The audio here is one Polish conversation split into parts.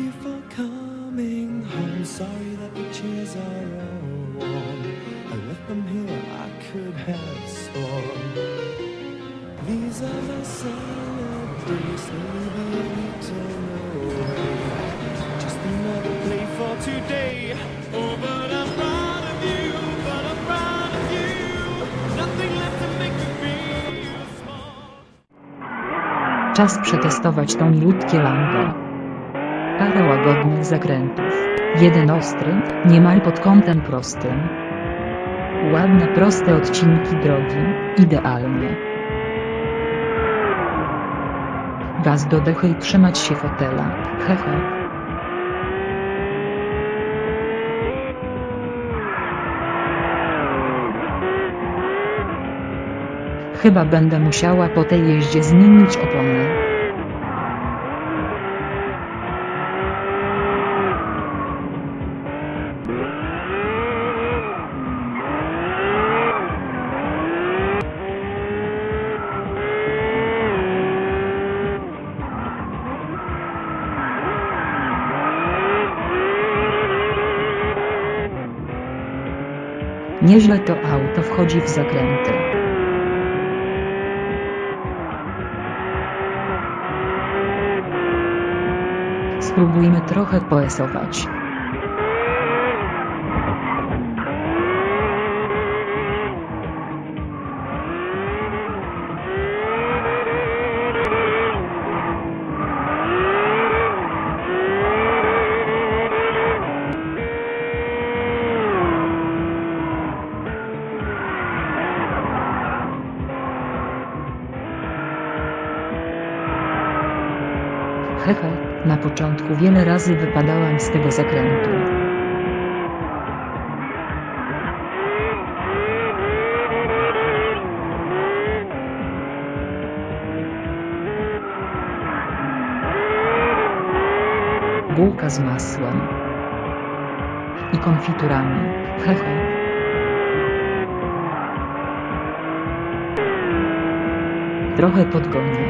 you for coming home. Sorry that the chairs are all warm. I left them here, I could have sworn. These are my salad maybe eaten away. Just another play for today. Oh, but I'm proud of you, but I'm proud of you. Nothing left to make me feel small. Czas przetestować tą lutkę lampę. Parę łagodnych zakrętów. Jeden ostry, niemal pod kątem prostym. Ładne proste odcinki drogi, idealnie. Gaz do dechy i trzymać się fotela, hehe. Chyba będę musiała po tej jeździe zmienić oponę. Nieźle to auto wchodzi w zakręty. Spróbujmy trochę poesować. Hehe, na początku wiele razy wypadałam z tego zakrętu. Bułka z masłem i konfiturami. Hehe. Trochę podgonię.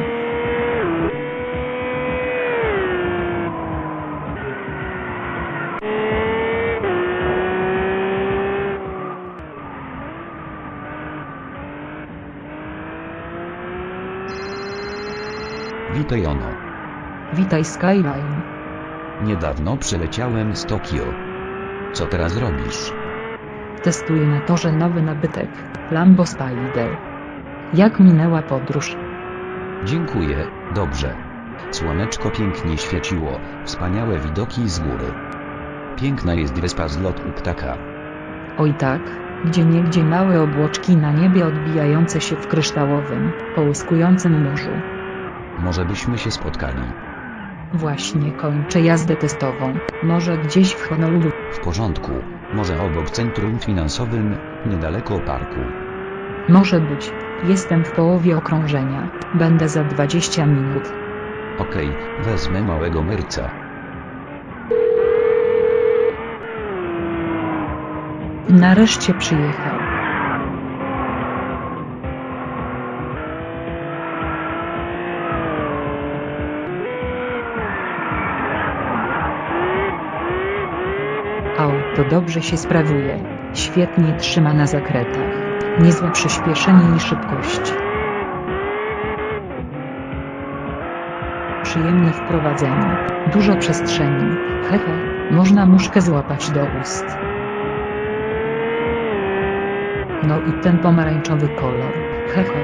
Witaj Skyline. Niedawno przyleciałem z Tokio. Co teraz robisz? Testuję na torze nowy nabytek, Lambo Spider. Jak minęła podróż? Dziękuję, dobrze. Słoneczko pięknie świeciło, wspaniałe widoki z góry. Piękna jest wyspa z lotu ptaka. Oj tak, gdzie niegdzie małe obłoczki na niebie odbijające się w kryształowym, połyskującym morzu. Może byśmy się spotkali. Właśnie kończę jazdę testową, może gdzieś w Honolulu. W porządku, może obok centrum finansowym, niedaleko parku. Może być, jestem w połowie okrążenia, będę za 20 minut. Okej, wezmę małego merca. Nareszcie przyjechał. Auto dobrze się sprawuje, świetnie trzyma na zakrętach, niezłe przyspieszenie i szybkość. Przyjemne wprowadzenie, dużo przestrzeni, hehe, można muszkę złapać do ust. No i ten pomarańczowy kolor, hehe.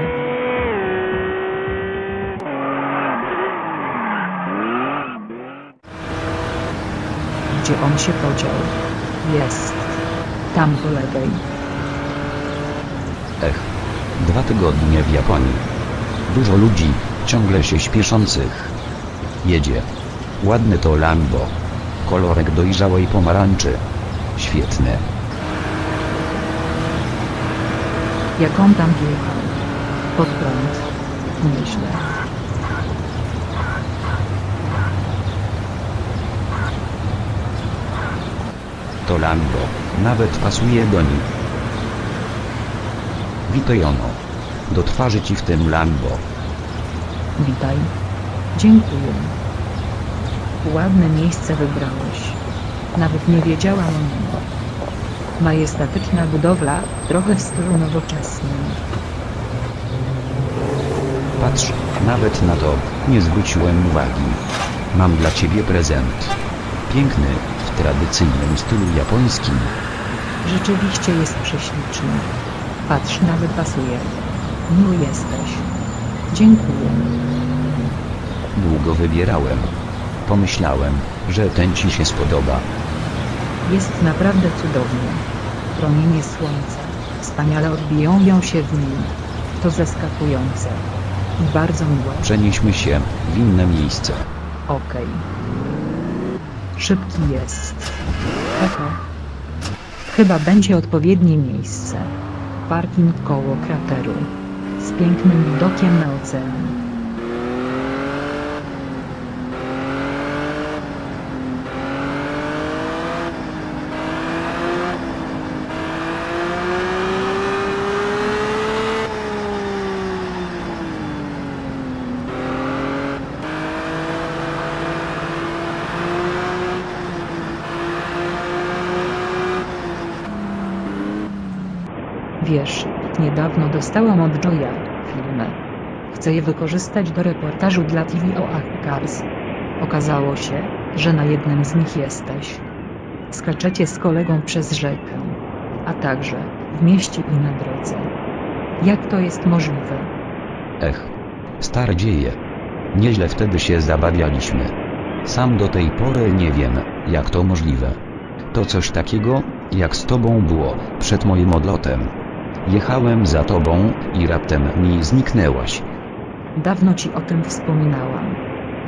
Gdzie on się podział? Jest. Tam po lewej. Ech. Dwa tygodnie w Japonii. Dużo ludzi, ciągle się śpieszących. Jedzie. Ładny to Lambo. Kolorek dojrzałej pomarańczy. Świetne. Jak on tam wjechał? Pod prąd. Nieźle. To Lambo, nawet pasuje do nich. Witaj ono. Do twarzy ci w tym Lambo. Witaj. Dziękuję. Ładne miejsce wybrałeś. Nawet nie wiedziałam o nim. Majestatyczna budowla, trochę w stylu nowoczesnym. Patrz, nawet na to nie zwróciłem uwagi. Mam dla ciebie prezent. Piękny, w tradycyjnym stylu japońskim. Rzeczywiście jest prześliczny. Patrz, nawet pasuje. Miły jesteś. Dziękuję. Długo wybierałem. Pomyślałem, że ten ci się spodoba. Jest naprawdę cudownie. Promienie słońca wspaniale odbijają się w nim. To zaskakujące. I bardzo miłe. Przenieśmy się w inne miejsce. Okej. Szybki jest. Echo. Chyba będzie odpowiednie miejsce. Parking koło krateru. Z pięknym widokiem na ocean. Wiesz, niedawno dostałam od Joya filmy. Chcę je wykorzystać do reportażu dla TV o Cars. Okazało się, że na jednym z nich jesteś. Skaczecie z kolegą przez rzekę, a także w mieście i na drodze. Jak to jest możliwe? Ech, stare dzieje. Nieźle wtedy się zabawialiśmy. Sam do tej pory nie wiem, jak to możliwe. To coś takiego, jak z tobą było, przed moim odlotem. Jechałem za tobą i raptem mi zniknęłaś. Dawno ci o tym wspominałam.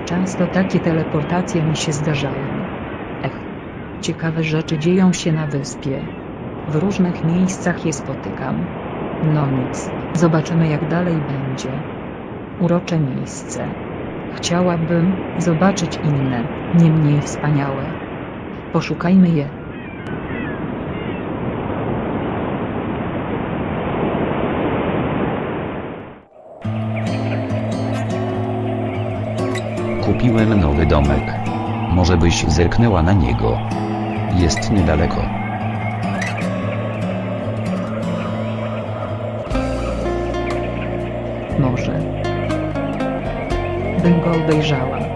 Często takie teleportacje mi się zdarzają. Ech, ciekawe rzeczy dzieją się na wyspie. W różnych miejscach je spotykam. No nic, zobaczymy jak dalej będzie. Urocze miejsce. Chciałabym zobaczyć inne, nie mniej wspaniałe. Poszukajmy je. Kupiłem nowy domek. Może byś zerknęła na niego. Jest niedaleko. Może. Bym go obejrzała.